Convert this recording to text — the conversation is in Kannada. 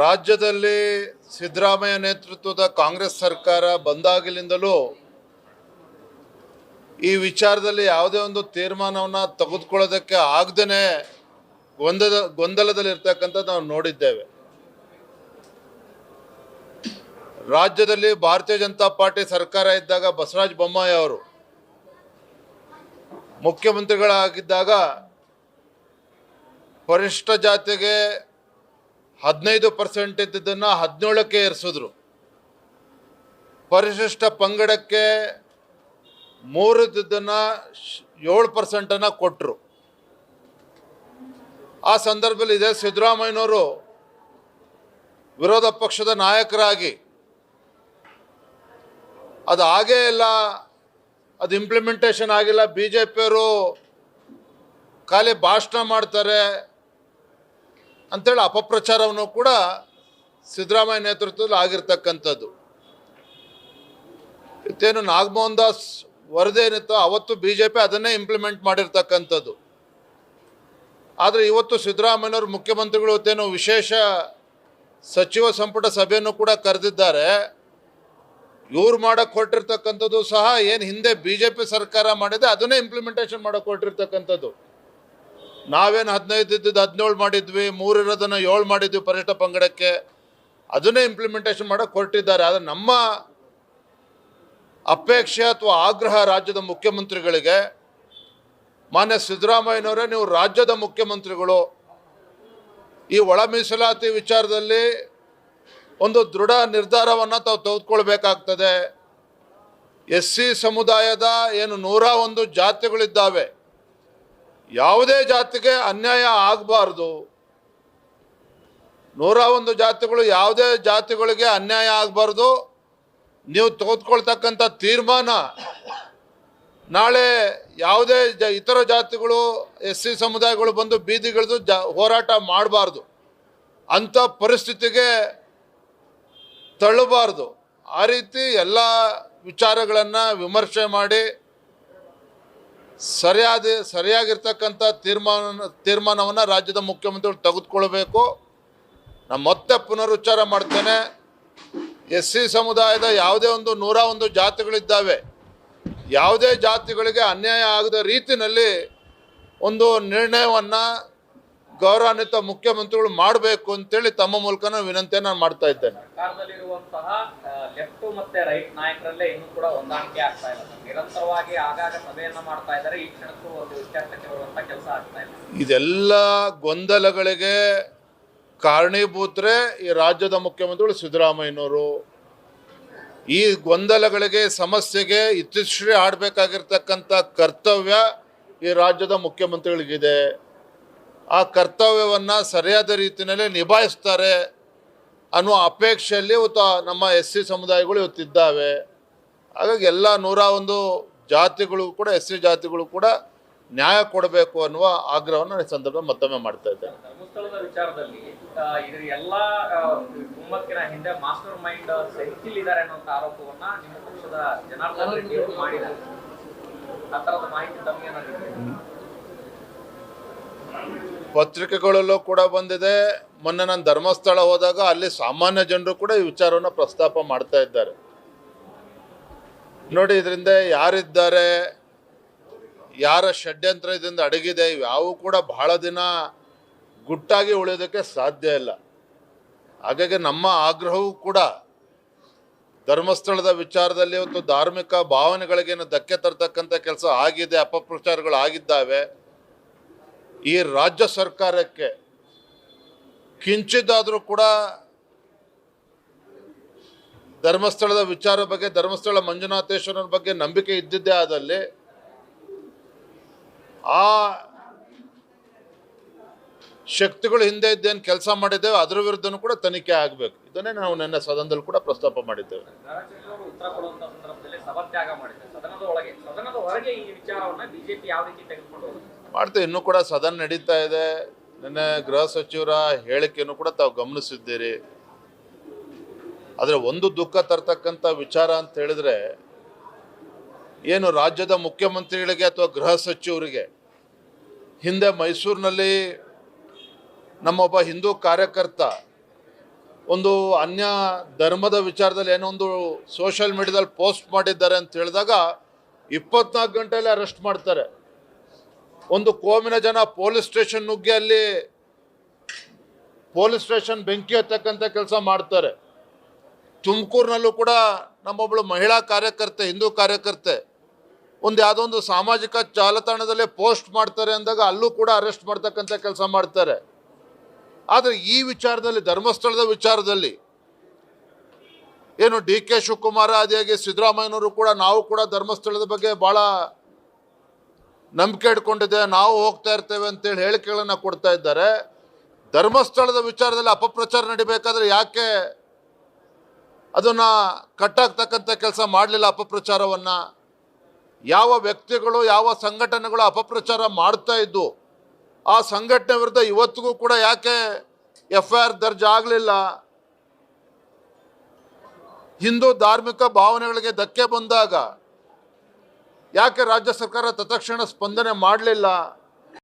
ರಾಜ್ಯದಲ್ಲಿ ಸಿದ್ದರಾಮಯ್ಯ ನೇತೃತ್ವದ ಕಾಂಗ್ರೆಸ್ ಸರ್ಕಾರ ಬಂದಾಗಲಿಂದಲೂ ಈ ವಿಚಾರದಲ್ಲಿ ಯಾವುದೇ ಒಂದು ತೀರ್ಮಾನವನ್ನು ತೆಗೆದುಕೊಳ್ಳೋದಕ್ಕೆ ಆಗದೇ ಗೊಂದಲ, ಗೊಂದಲದಲ್ಲಿರ್ತಕ್ಕಂಥದ್ದು ನಾವು ನೋಡಿದ್ದೇವೆ. ರಾಜ್ಯದಲ್ಲಿ ಭಾರತೀಯ ಜನತಾ ಪಾರ್ಟಿ ಸರ್ಕಾರ ಇದ್ದಾಗ ಬಸವರಾಜ ಬೊಮ್ಮಾಯಿ ಅವರು ಮುಖ್ಯಮಂತ್ರಿಗಳಾಗಿದ್ದಾಗ ಪರಿಷ್ಠ ಜಾತಿಗೆ ಹದಿನೈದು ಪರ್ಸೆಂಟ್ ಇದ್ದಿದ್ದನ್ನು ಹದಿನೇಳಕ್ಕೆ ಏರಿಸಿದ್ರು. ಪರಿಶಿಷ್ಟ ಪಂಗಡಕ್ಕೆ ಮೂರು ಇದ್ದಿದ್ದನ್ನು ಏಳು ಪರ್ಸೆಂಟನ್ನು ಕೊಟ್ಟರು ಆ ಸಂದರ್ಭದಲ್ಲಿ ಇದೇ ಸಿದ್ದರಾಮಯ್ಯನವರು ವಿರೋಧ ಪಕ್ಷದ ನಾಯಕರಾಗಿ ಅದು ಹಾಗೇ ಇಲ್ಲ, ಅದು ಇಂಪ್ಲಿಮೆಂಟೇಷನ್ ಆಗಿಲ್ಲ ಬಿ ಜೆ ಪಿಯವರು ಖಾಲಿ ಭಾಷಣ ಮಾಡ್ತಾರೆ ಅಂತೇಳಿ ಅಪಪ್ರಚಾರವನ್ನು ಕೂಡ ಸಿದ್ದರಾಮಯ್ಯ ನೇತೃತ್ವದಲ್ಲಿ ಆಗಿರ್ತಕ್ಕಂಥದ್ದು. ಇತ್ತೇನು ನಾಗಮೋಹನ್ ದಾಸ್ ವರದಿ ಏನಿತ್ತೋ ಅವತ್ತು ಬಿ ಜೆ ಪಿ ಅದನ್ನೇ ಇಂಪ್ಲಿಮೆಂಟ್ ಮಾಡಿರ್ತಕ್ಕಂಥದ್ದು. ಆದರೆ ಇವತ್ತು ಸಿದ್ದರಾಮಯ್ಯನವರು ಮುಖ್ಯಮಂತ್ರಿಗಳು ಇವತ್ತೇನು ವಿಶೇಷ ಸಚಿವ ಸಂಪುಟ ಸಭೆಯನ್ನು ಕೂಡ ಕರೆದಿದ್ದಾರೆ. ಇವ್ರು ಮಾಡಕ್ಕೆ ಹೊರಟಿರ್ತಕ್ಕಂಥದ್ದು ಸಹ ಏನು ಹಿಂದೆ ಬಿ ಜೆ ಪಿ ಸರ್ಕಾರ ಮಾಡಿದೆ ಅದನ್ನೇ ಇಂಪ್ಲಿಮೆಂಟೇಷನ್ ಮಾಡಕ್ಕೆ ಹೊರಟಿರ್ತಕ್ಕಂಥದ್ದು. ನಾವೇನು ಹದಿನೈದು ಇದ್ದಿದ್ದು ಹದಿನೇಳು ಮಾಡಿದ್ವಿ ಮೂರು ಇರೋದನ್ನು ಏಳು ಮಾಡಿದ್ವಿ ಪರಿಷ್ಠ ಪಂಗಡಕ್ಕೆ. ಅದನ್ನೇ ಇಂಪ್ಲಿಮೆಂಟೇಷನ್ ಮಾಡೋಕೆ ಹೊರಟಿದ್ದಾರೆ. ಆದರೆ ನಮ್ಮ ಅಪೇಕ್ಷೆ ಅಥವಾ ಆಗ್ರಹ ರಾಜ್ಯದ ಮುಖ್ಯಮಂತ್ರಿಗಳಿಗೆ, ಮಾನ್ಯ ಸಿದ್ದರಾಮಯ್ಯನವರೇ, ನೀವು ರಾಜ್ಯದ ಮುಖ್ಯಮಂತ್ರಿಗಳು, ಈ ಒಳ ಮೀಸಲಾತಿ ವಿಚಾರದಲ್ಲಿ ಒಂದು ದೃಢ ನಿರ್ಧಾರವನ್ನು ತಾವು ತೆಗೆದುಕೊಳ್ಬೇಕಾಗ್ತದೆ. ಎಸ್ ಸಿ ಸಮುದಾಯದ ಏನು ನೂರ ಒಂದು ಜಾತಿಗಳಿದ್ದಾವೆ ಯಾವುದೇ ಜಾತಿಗೆ ಅನ್ಯಾಯ ಆಗಬಾರ್ದು. ನೂರ ಒಂದು ಜಾತಿಗಳು ಯಾವುದೇ ಜಾತಿಗಳಿಗೆ ಅನ್ಯಾಯ ಆಗಬಾರ್ದು. ನೀವು ತೆಗೆದುಕೊಳ್ತಕ್ಕಂಥ ತೀರ್ಮಾನ ನಾಳೆ ಯಾವುದೇ ಜ ಇತರ ಜಾತಿಗಳು, ಎಸ್ ಸಿ ಸಮುದಾಯಗಳು ಬಂದು ಬೀದಿಗಿಳಿದು ಜ ಹೋರಾಟ ಮಾಡಬಾರ್ದು. ಅಂಥ ಪರಿಸ್ಥಿತಿಗೆ ತಳ್ಳಬಾರ್ದು. ಆ ರೀತಿ ಎಲ್ಲ ವಿಚಾರಗಳನ್ನು ವಿಮರ್ಶೆ ಮಾಡಿ ಸರಿಯಾದ, ಸರಿಯಾಗಿರ್ತಕ್ಕಂಥ ತೀರ್ಮಾನ, ತೀರ್ಮಾನವನ್ನು ರಾಜ್ಯದ ಮುಖ್ಯಮಂತ್ರಿಗಳು ತೆಗೆದುಕೊಳ್ಬೇಕು. ನಾನು ಮತ್ತೆ ಪುನರುಚ್ಚಾರ ಮಾಡ್ತೇನೆ. ಎಸ್ ಸಿ ಸಮುದಾಯದ ಯಾವುದೇ ಒಂದು ನೂರ ಒಂದು ಜಾತಿಗಳಿದ್ದಾವೆ. ಯಾವುದೇ ಜಾತಿಗಳಿಗೆ ಅನ್ಯಾಯ ಆಗದ ರೀತಿಯಲ್ಲಿ ಒಂದು ನಿರ್ಣಯವನ್ನು ಗೌರವಾನ್ವಿತ ಮುಖ್ಯಮಂತ್ರಿಗಳು ಮಾಡಬೇಕು ಅಂತೇಳಿ ತಮ್ಮ ಮೂಲಕ ನಾನು ವಿನಂತಿಯನ್ನು ನಾನು ಮಾಡ್ತಾ ಇದ್ದೇನೆ ಇದೆಲ್ಲ ಗೊಂದಲಗಳಿಗೆ ಕಾರಣೀಭೂತರೆ ಈ ರಾಜ್ಯದ ಮುಖ್ಯಮಂತ್ರಿಗಳು ಸಿದ್ದರಾಮಯ್ಯನವರು. ಈ ಗೊಂದಲಗಳಿಗೆ ಸಮಸ್ಯೆಗೆ ಇತಿಶ್ರೀ ಆಡಬೇಕಾಗಿರ್ತಕ್ಕಂಥ ಕರ್ತವ್ಯ ಈ ರಾಜ್ಯದ ಮುಖ್ಯಮಂತ್ರಿಗಳಿಗಿದೆ. ಆ ಕರ್ತವ್ಯವನ್ನು ಸರಿಯಾದ ರೀತಿಯಲ್ಲಿ ನಿಭಾಯಿಸ್ತಾರೆ ಅನ್ನುವ ಅಪೇಕ್ಷೆಯಲ್ಲಿ ಇವತ್ತು ನಮ್ಮ ಎಸ್ ಸಿ ಸಮುದಾಯಗಳು ಇವತ್ತಿದ್ದಾವೆ ಹಾಗಾಗಿ ಎಲ್ಲ ನೂರ ಒಂದು ಜಾತಿಗಳು ಕೂಡ, ಎಸ್ ಸಿ ಜಾತಿಗಳು ಕೂಡ ನ್ಯಾಯ ಕೊಡಬೇಕು ಅನ್ನುವ ಆಗ್ರಹವನ್ನು ನಾನು ಈ ಸಂದರ್ಭ ಮತ್ತೊಮ್ಮೆ ಮಾಡ್ತಾ ಇದ್ದೇನೆ. ಧರ್ಮಸ್ಥಳದ ವಿಚಾರದಲ್ಲಿ ಇದರ ಎಲ್ಲ ಕುಮ್ಮಕ್ಕಿನ ಹಿಂದೆ ಮಾಸ್ಟರ್ ಮೈಂಡ್ ಸೆಂಥಿಲ್ ಇದ್ದಾರೆ ಅನ್ನುವಂತ ಆರೋಪವನ್ನ ನಿಮ್ಮ ಪಕ್ಷದ ಜನಾರ್ದನ್ ರೆಡ್ಡಿ ಅವರು ಮಾಡಿದ್ದಾರೆ. ಆ ಥರದ ಮಾಹಿತಿ ತಮಗೇನಾದ್ರು ಪತ್ರಿಕೆಗಳಲ್ಲೂ ಕೂಡ ಬಂದಿದೆ. ಮೊನ್ನೆ ನಾನು ಧರ್ಮಸ್ಥಳ ಹೋದಾಗ ಅಲ್ಲಿ ಸಾಮಾನ್ಯ ಜನರು ಕೂಡ ಈ ವಿಚಾರವನ್ನು ಪ್ರಸ್ತಾಪ ಮಾಡ್ತಾ ಇದ್ದಾರೆ. ನೋಡಿ, ಇದರಿಂದ ಯಾರಿದ್ದಾರೆ, ಯಾರ ಷಡ್ಯಂತ್ರ ಇದರಿಂದ ಅಡಗಿದೆ, ಇವ್ಯಾವು ಕೂಡ ಬಹಳ ದಿನ ಗುಟ್ಟಾಗಿ ಉಳಿಯೋದಕ್ಕೆ ಸಾಧ್ಯ ಇಲ್ಲ. ಹಾಗಾಗಿ ನಮ್ಮ ಆಗ್ರಹವೂ ಕೂಡ ಧರ್ಮಸ್ಥಳದ ವಿಚಾರದಲ್ಲಿ ಒಂದು ಧಾರ್ಮಿಕ ಭಾವನೆಗಳಿಗೇನು ಧಕ್ಕೆ ತರ್ತಕ್ಕಂಥ ಕೆಲಸ ಆಗಿದೆ, ಅಪಪ್ರಚಾರಗಳು ಆಗಿದ್ದಾವೆ ಈ ರಾಜ್ಯ ಸರ್ಕಾರಕ್ಕೆ ಕಿಂಚಿದ್ದಾದರೂ ಕೂಡ ಧರ್ಮಸ್ಥಳದ ವಿಚಾರ ಬಗ್ಗೆ, ಧರ್ಮಸ್ಥಳ ಮಂಜುನಾಥೇಶ್ವರನ ಬಗ್ಗೆ ನಂಬಿಕೆ ಇದ್ದಿದ್ದೇ ಆದಲ್ಲಿ ಆ ಶಕ್ತಿಗಳು ಹಿಂದೆ ಇದ್ದೇನು ಕೆಲಸ ಮಾಡಿದ್ದೇವೆ, ಅದರ ವಿರುದ್ಧನೂ ಕೂಡ ತನಿಖೆ ಆಗಬೇಕು. ಇದನ್ನೇ ನಾವು ನಿನ್ನೆ ಸದನದಲ್ಲಿ ಕೂಡ ಪ್ರಸ್ತಾಪ ಮಾಡಿದ್ದೇವೆ. ಸದನದ ಹೊರಗೆ ಈ ವಿಚಾರವನ್ನ ಬಿಜೆಪಿ ಯಾವ ರೀತಿ ತೆಗೆದುಕೊಂಡು ಮಾಡ್ತೇವೆ ಇನ್ನೂ ಕೂಡ ಸದನ ನಡೀತಾ ಇದೆ. ನಿನ್ನೆ ಗೃಹ ಸಚಿವರ ಹೇಳಿಕೆಯನ್ನು ಕೂಡ ತಾವು ಗಮನಿಸಿದ್ದೀರಿ. ಆದರೆ ಒಂದು ದುಃಖ ತರ್ತಕ್ಕಂಥ ವಿಚಾರ ಅಂತ ಹೇಳಿದ್ರೆ ಏನು ರಾಜ್ಯದ ಮುಖ್ಯಮಂತ್ರಿಗಳಿಗೆ ಅಥವಾ ಗೃಹ ಸಚಿವರಿಗೆ ಹಿಂದೆ ಮೈಸೂರಿನಲ್ಲಿ ನಮ್ಮೊಬ್ಬ ಹಿಂದೂ ಕಾರ್ಯಕರ್ತ ಒಂದು ಅನ್ಯ ಧರ್ಮದ ವಿಚಾರದಲ್ಲಿ ಏನೋ ಒಂದು ಸೋಷಿಯಲ್ ಮೀಡಿಯಾದಲ್ಲಿ ಪೋಸ್ಟ್ ಮಾಡಿದ್ದಾರೆ ಅಂತ ಹೇಳಿದಾಗ ಇಪ್ಪತ್ನಾಲ್ಕು ಗಂಟೆಯಲ್ಲಿ ಅರೆಸ್ಟ್ ಮಾಡ್ತಾರೆ. ಒಂದು ಕೋಮಿನ ಜನ ಪೊಲೀಸ್ ಸ್ಟೇಷನ್ ನುಗ್ಗಿ ಅಲ್ಲಿ ಪೊಲೀಸ್ ಸ್ಟೇಷನ್ ಬೆಂಕಿ ಹತ್ತಕ್ಕಂಥ ಕೆಲಸ ಮಾಡ್ತಾರೆ. ತುಮಕೂರಿನಲ್ಲೂ ಕೂಡ ನಮ್ಮೊಬ್ಬಳು ಮಹಿಳಾ ಕಾರ್ಯಕರ್ತೆ, ಹಿಂದೂ ಕಾರ್ಯಕರ್ತೆ, ಒಂದು ಯಾವುದೋ ಒಂದು ಸಾಮಾಜಿಕ ಜಾಲತಾಣದಲ್ಲೇ ಪೋಸ್ಟ್ ಮಾಡ್ತಾರೆ ಅಂದಾಗ ಅಲ್ಲೂ ಕೂಡ ಅರೆಸ್ಟ್ ಮಾಡ್ತಕ್ಕಂಥ ಕೆಲಸ ಮಾಡ್ತಾರೆ. ಆದರೆ ಈ ವಿಚಾರದಲ್ಲಿ, ಧರ್ಮಸ್ಥಳದ ವಿಚಾರದಲ್ಲಿ ಏನು ಡಿ ಕೆ ಶಿವಕುಮಾರ ಆದಿಯಾಗಿ ಸಿದ್ದರಾಮಯ್ಯನವರು ಕೂಡ, ನಾವು ಕೂಡ ಧರ್ಮಸ್ಥಳದ ಬಗ್ಗೆ ಭಾಳ ನಂಬಿಕೆ ಇಟ್ಕೊಂಡಿದೆ, ನಾವು ಹೋಗ್ತಾ ಇರ್ತೇವೆ ಅಂತೇಳಿ ಹೇಳಿಕೆಗಳನ್ನು ಕೊಡ್ತಾ ಇದ್ದಾರೆ. ಧರ್ಮಸ್ಥಳದ ವಿಚಾರದಲ್ಲಿ ಅಪಪ್ರಚಾರ ನಡಿಬೇಕಾದ್ರೆ ಯಾಕೆ ಅದನ್ನ ಕಟ್ಟಾಗ್ತಕ್ಕಂಥ ಕೆಲಸ ಮಾಡಲಿಲ್ಲ ಅಪಪ್ರಚಾರವನ್ನ? ಯಾವ ವ್ಯಕ್ತಿಗಳು, ಯಾವ ಸಂಘಟನೆಗಳು ಅಪಪ್ರಚಾರ ಮಾಡ್ತಾ ಇದ್ದು, ಆ ಸಂಘಟನೆ ವಿರುದ್ಧ ಇವತ್ತಿಗೂ ಕೂಡ ಯಾಕೆ ಎಫ್ ಐ ಆರ್ ದರ್ಜ್ ಆಗಲಿಲ್ಲ? ಹಿಂದೂ ಧಾರ್ಮಿಕ ಭಾವನೆಗಳಿಗೆ ಧಕ್ಕೆ ಬಂದಾಗ ಯಾಕೆ ರಾಜ್ಯ ಸರ್ಕಾರ ತತ್ಕ್ಷಣ ಸ್ಪಂದನೆ ಮಾಡಲಿಲ್ಲ?